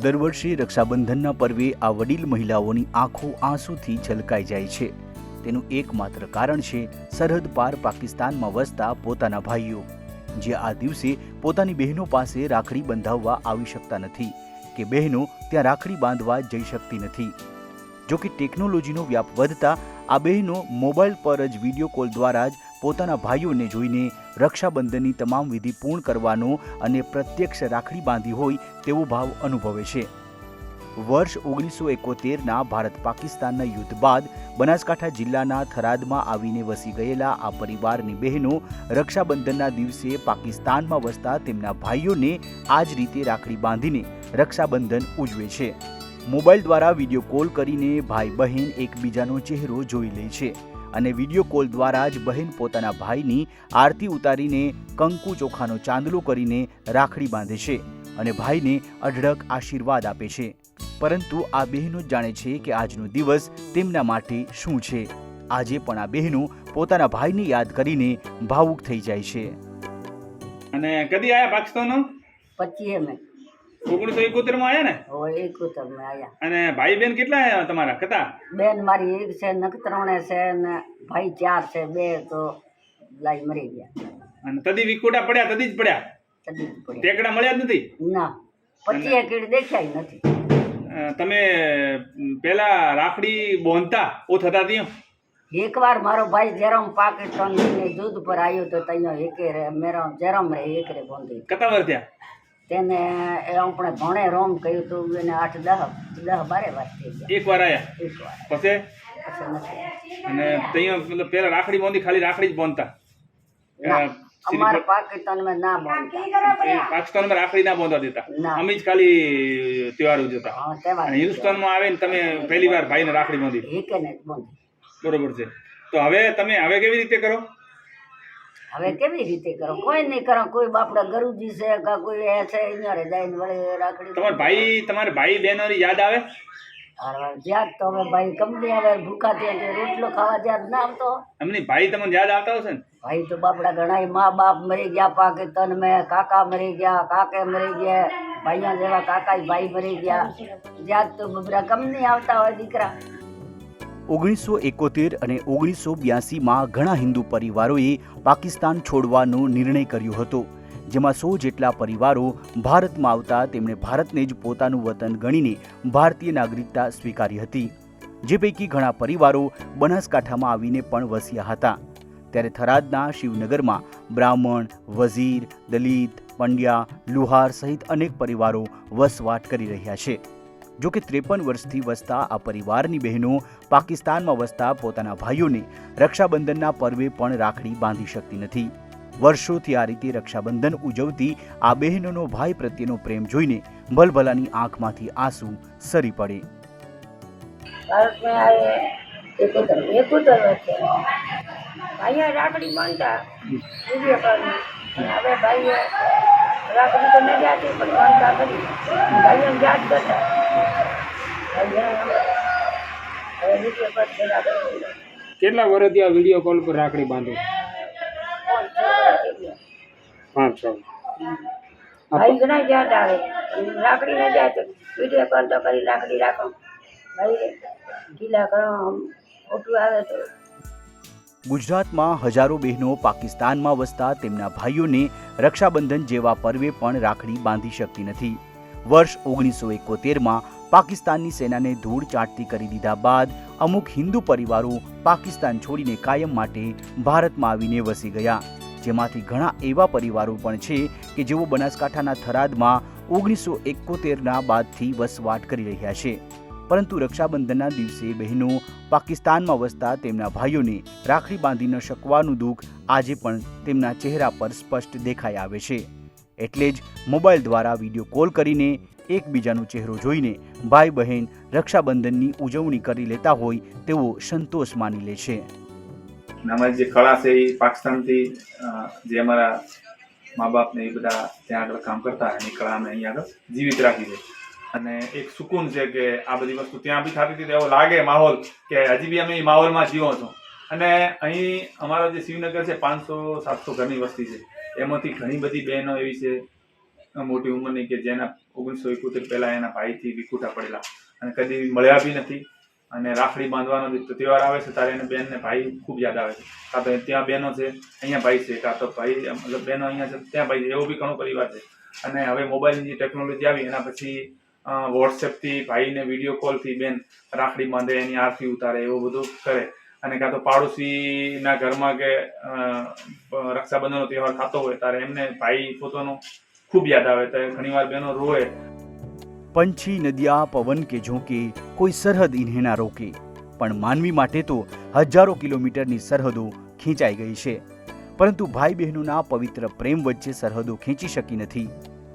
દર વર્ષે રક્ષાબંધનના પર્વે આ વડીલ મહિલાઓની આંખો આંસુથી છલકાઈ જાય છે. તેનું એકમાત્ર કારણ છે સરહદ પાર પાકિસ્તાનમાં વસતા પોતાના ભાઈઓ. જે આ દિવસે પોતાની બહેનો પાસે રાખડી બંધાવવા આવી શકતા નથી કે બહેનો ત્યાં રાખડી બાંધવા જઈ શકતી નથી. જો કે ટેકનોલોજીનો વ્યાપ વધતા આ બહેનો મોબાઈલ પર જ વીડિયો કોલ દ્વારા જ પોતાના ભાઈઓને જોઈને રક્ષાબંધનની તમામ વિધિ પૂર્ણ કરવાનો અને પ્રત્યક્ષ રાખડી બાંધી હોય તેવો ભાવ અનુભવે છે. વર્ષ ઓગણીસો એકોતેરના ભારત પાકિસ્તાનના યુદ્ધ બાદ બનાસકાંઠા જિલ્લાના થરાદમાં આવીને વસી ગયેલા આ પરિવારની બહેનો રક્ષાબંધનના દિવસે પાકિસ્તાનમાં વસતા તેમના ભાઈઓને આ જ રીતે રાખડી બાંધીને રક્ષાબંધન ઉજવે છે. મોબાઈલ દ્વારા વીડિયો કોલ કરીને ભાઈ બહેન એકબીજાનો ચહેરો જોઈ લે છે. અને વીડિયો કોલ દ્વારા જ બહેન પોતાના ભાઈની આરતી ઉતારીને કંકુ ચોખાનો ચાંદલો કરીને રાખડી બાંધે છે અને ભાઈને અઢળક આશીર્વાદ આપે છે. પરંતુ આ બહેનો જ જાણે છે કે આજનો દિવસ તેમના માટે શું છે. આજે પણ આ બહેનો પોતાના ભાઈને યાદ કરીને ભાવુક થઈ જાય છે. અને કદી આયા પાકિસ્તાન પછી મેં ઓગણીસો એકોતેરમાં આયા ને? એકોતેરમાં આયા. અને ભાઈ બેન કેટલા આયા તમારા? કતા? બેન મારી એક છે નખત્રણે છે ને ભાઈ ચાર છે બે તો લાઈ મરી ગયા. અને તદી વિકોટા પડ્યા તદી જ પડ્યા? તદી જ પડ્યા. ટેકડા મળ્યા જ નથી? ના પચીએ કીડ દેખાય નથી. તમે પેલા રાખડી બોંધતા ઓ થતા ત્યાં? એકવાર મારો ભાઈ જેરમ પાકિસ્તાન જૂથ પર આવ્યો તો ત્યાં એકે રે મેરો જેરમ રે એક રે બોંધી. કતા વર્ત્યા તેને એ આપણે ભણે રોમ કહ્યું તું એને આઠ દહ દહ બારે વાર થઈ ગયા. એક વાર આયા? એક વાર. પછી? અને ત્યાં મતલબ પેલા રાખડી બોંધી ખાલી રાખડી જ બોંધતા? અમારા પાકિસ્તાનમાં ના બાંધતા. પાકિસ્તાનમાં રાખડી ના બાંધવા દેતા. અમે જ ખાલી તહેવાર ઉજવતા અને હિન્દુસ્તાનમાં આવે ને તમે પહેલી વાર ભાઈને રાખડી બાંધી. બરોબર છે. તો હવે તમે હવે કેવી રીતે કરો? હવે કેવી રીતે કરો? કોઈ નહીં કરો કોઈ બાપડા ગરુજી છે કે કોઈ એ છે અહીંયા જઈને વળી રાખડી. તમારા ભાઈ તમારા ભાઈ બહેનોની યાદ આવે? જ્યાં તો હવે ભાઈ કંપની આવે ભૂખા ત્યાં રોટલો ખાવા જ્યાં ના આવતો. એમની ભાઈ તમને યાદ આવતા હશે ને? ભાઈ તો બાપડા ઘણા મા બાપ મરી ગયા પાકિસ્તાન મેં કાકા મરી ગયા કાકે મરી ગયા ભાઈયા જેવા કાકા ભાઈ મરી ગયા. જ્યાં તો બબરા કંપની આવતા હોય દીકરા. ઓગણીસો એકોતેર અને ઓગણીસો બ્યાસીમાં ઘણા હિન્દુ પરિવારોએ પાકિસ્તાન છોડવાનો નિર્ણય કર્યો હતો, જેમાં સો જેટલા પરિવારો ભારતમાં આવતા તેમણે ભારતને જ પોતાનું વતન ગણીને ભારતીય નાગરિકતા સ્વીકારી હતી. જે પૈકી ઘણા પરિવારો બનાસકાંઠામાં આવીને પણ વસ્યા હતા. ત્યારે થરાદના શિવનગરમાં બ્રાહ્મણ, વઝીર, દલિત, પંડ્યા, લુહાર સહિત અનેક પરિવારો વસવાટ કરી રહ્યા છે. જો કે ત્રેપન વર્ષથી વસતા આ પરિવારની બહેનો પાકિસ્તાનમાં વસતા પોતાના ભાઈઓને રક્ષાબંધનના પર્વે પણ રાખડી બાંધી શકતી નથી. વર્ષોથી આ રીતે રક્ષાબંધન ઉજવતી આ બહેનોનો ભાઈ પ્રત્યેનો પ્રેમ જોઈને ભલભલાની આંખમાંથી આંસુ સરી પડે. રાખડી બાંધતા રાખડી તો ન જાતી પણ બાંધતા કરી ભાઈઓ યાદ કરતા. ભાઈએ હવે વીડિયો કોલ પર રાખડી કેટલા વર્ષથી આ વીડિયો કોલ પર રાખડી બાંધો? પાંચ છ. ભાઈ ઘણા યાદ આવે. રાખડી ન જાય તો વીડિયો કોલ તો કરી રાખડી રાખો. ભાઈ ઢીલા કરો ખોટું આવે તો. ગુજરાતમાં હજારો બહેનો પાકિસ્તાનમાં વસતા તેમના ભાઈઓને રક્ષાબંધન જેવા પર્વે પણ રાખડી બાંધી શકતી નથી. વર્ષ ઓગણીસો એકોતેરમાં પાકિસ્તાનની સેનાને ધૂળ ચાટતી કરી દીધા બાદ અમુક હિન્દુ પરિવારો પાકિસ્તાન છોડીને કાયમ માટે ભારતમાં આવીને વસી ગયા. જેમાંથી ઘણા એવા પરિવારો પણ છે કે જેઓ બનાસકાંઠાના થરાદમાં ઓગણીસો એકોતેરના બાદથી વસવાટ કરી રહ્યા છે. પરંતુ રક્ષાબંધનના દિવસે બહેનો પાકિસ્તાનમાં વસતા તેમના ભાઈઓને રાખડી બાંધી ન શકવાનું દુઃખ આજે પણ તેમના ચહેરા પર સ્પષ્ટ દેખાઈ આવે છે. એટલે જ મોબાઈલ દ્વારા વીડિયો કોલ કરીને એકબીજાનો ચહેરો જોઈને ભાઈ બહેન રક્ષાબંધનની ઉજવણી કરી લેતા હોય તેવો સંતોષ માની લે છે. અમારી જે કળા છે એ પાકિસ્તાનથી જે અમારા મા બાપને એ બધા ત્યાં આગળ કામ કરતા એની કળા અમે અહીંયા આગળ જીવિત રાખી છે અને એક સુકૂન છે કે આ બધી વસ્તુ ત્યાં બી થતી હતી એવો લાગે માહોલ કે હજી બી અમે એ માહોલમાં જીવો છો. અને અહીં અમારો જે શિવનગર છે, પાંચસો સાતસો ઘરની વસ્તી છે. એમાંથી ઘણી બધી બહેનો એવી છે મોટી ઉંમરની કે જેના ઓગણીસો એકોતેર પહેલા એના ભાઈથી વિખૂટા પડેલા. અને કદી મળ્યા બી નથી. અને રાખડી બાંધવાનો તહેવાર આવે છે, ત્યારે એને બેનને ભાઈ ખૂબ યાદ આવે છે. કાં તો ત્યાં બહેનો છે, અહીંયા ભાઈ છે, કાં તો ભાઈ મતલબ બહેનો અહીંયા છે, ત્યાં ભાઈ છે, એવો બી ઘણો પરિવાર છે. અને હવે મોબાઈલની ટેકનોલોજી આવી, એના પછી વોટ્સએપથી ભાઈને વીડિયો કોલથી બેન રાખડી બાંધે, એની આરતી ઉતારે, એવું બધું કરે. અને કાં તો પાડોશીના ઘરમાં કે રક્ષાબંધનનો તહેવાર થતો હોય ત્યારે એમને ભાઈ પોતાનો ખૂબ યાદ આવે તો ઘણીવાર બહેનો રોવે. પંછી નદિયા પવન કે ઝોંકે કોઈ સરહદ ઇન્હે ના રોકે. પણ માનવી માટે તો હજારો કિલોમીટરની સરહદો ખેંચાઈ ગઈ છે. પરંતુ ભાઈ બહેનોના પવિત્ર પ્રેમ વચ્ચે સરહદો ખેંચી શકી નથી.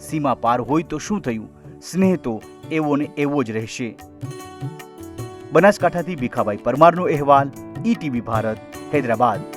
સીમા પાર હોય તો શું થયું? સ્નેહ તો એવો ને એવો જ રહેશે. બનાસકાંઠાથી ભીખાભાઈ પરમારનો અહેવાલ ઈટીવી ભારત હૈદરાબાદ.